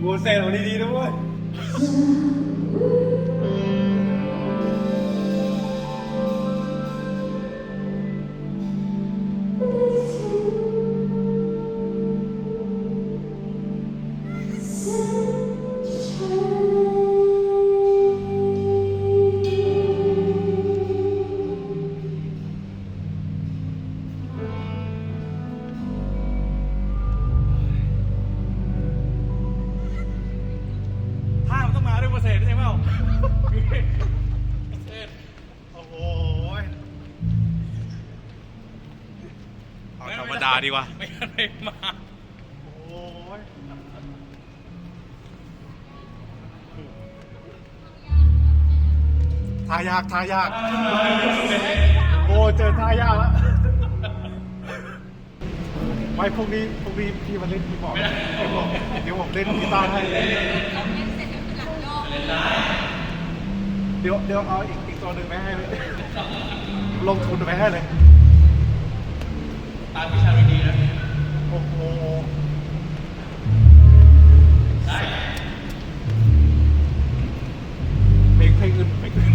กูเซนของดีๆนะเว้ย ดาดีกว่า ไม่งั้นไม่มา โอ้ยทายากทายาก โอ้เจอทายากแล้วไม่พวกนี้พวกนี้พี่มาเล่นพี่บอกเดี๋ยวผมเดี๋ยวผมเล่นกีตาร์ให้ เดี๋ยวเดี๋ยวเอาอีกอีกตัวหนึ่งไปให้เลยลงทุนไปให้เลย ตามวิชาวิดีนะโอ้โหได้เพลงเพลงอื่นเพลงอื่น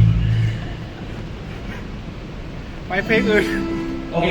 ไปเพลงอื่นโอเค